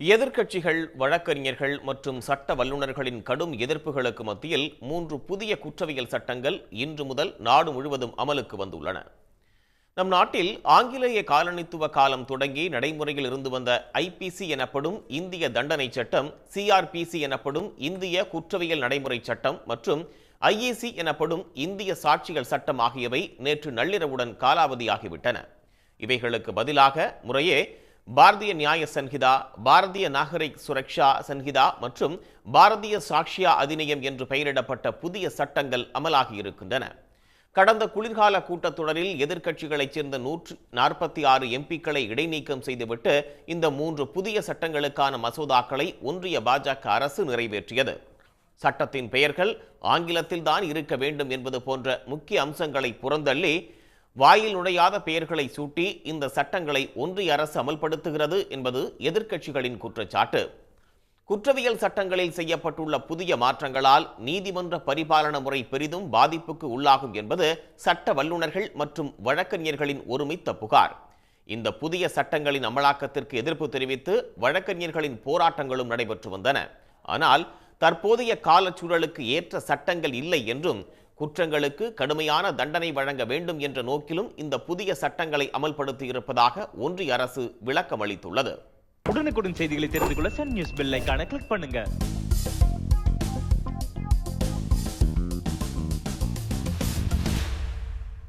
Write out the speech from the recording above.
எதிர்க்கட்சிகள் வழக்கறிஞர்கள் மற்றும் சட்ட வல்லுநர்களின் கடும் எதிர்ப்புகளுக்கு மத்தியில் மூன்று புதிய குற்றவியல் சட்டங்கள் இன்று முதல் நாடு முழுவதும் அமலுக்கு வந்துள்ளன. நம் நாட்டில் ஆங்கிலேய காலனித்துவ காலம் தொடங்கி நடைமுறையில் இருந்து வந்த ஐபிசி எனப்படும் இந்திய தண்டனை சட்டம் சிஆர்பிசி எனப்படும் இந்திய குற்றவியல் நடைமுறை சட்டம் மற்றும் ஐஏசி எனப்படும் இந்திய சாட்சிகள் சட்டம் ஆகியவை நேற்று நள்ளிரவுடன் காலாவதியாகிவிட்டன. இவைகளுக்கு பதிலாக முறையே பாரதிய நியாய சன்ஹிதா பாரதிய நாகரிக் சுரக்ஷா சன்ஹிதா மற்றும் பாரதிய சாக்ஷியா அதிநயம் என்று பெயரிடப்பட்ட புதிய சட்டங்கள் அமலாகியிருக்கின்றன. கடந்த குளிர்கால கூட்டத்தொடரில் எதிர்க்கட்சிகளைச் சேர்ந்த நூற்று நாற்பத்தி ஆறு எம்பிக்களை இடைநீக்கம் செய்துவிட்டு இந்த மூன்று புதிய சட்டங்களுக்கான மசோதாக்களை ஒன்றிய பாஜக அரசு நிறைவேற்றியது. சட்டத்தின் பெயர்கள் ஆங்கிலத்தில்தான் இருக்க வேண்டும் என்பது போன்ற முக்கிய அம்சங்களை புறந்தள்ளி வாயில் நுழையாத பெயர்களை சூட்டி இந்த சட்டங்களை ஒன்றிய அரசு அமல்படுத்துகிறது என்பது எதிர்க்கட்சிகளின் குற்றச்சாட்டு. குற்றவியல் சட்டங்களில் செய்யப்பட்டுள்ள புதிய மாற்றங்களால் நீதிமன்ற பரிபாலன முறை பெரிதும் பாதிப்புக்கு உள்ளாகும் என்பது சட்ட வல்லுநர்கள் மற்றும் வழக்கறிஞர்களின் ஒருமித்த புகார். இந்த புதிய சட்டங்களின் அமலாக்கத்திற்கு எதிர்ப்பு தெரிவித்து வழக்கறிஞர்களின் போராட்டங்களும் நடைபெற்று வந்தன. ஆனால் தற்போதைய காலச்சூழலுக்கு ஏற்ற சட்டங்கள் இல்லை என்றும் குற்றங்களுக்கு கடுமையான தண்டனை வழங்க வேண்டும் என்ற நோக்கிலும் இந்த புதிய சட்டங்களை அமல்படுத்தியிருப்பதாக ஒன்றிய அரசு விளக்கம் அளித்துள்ளது உடனுக்குடன் செய்திகளை தெரிந்து கொள்ள சன் நியூஸ் பெல் கிளிக் பண்ணுங்க.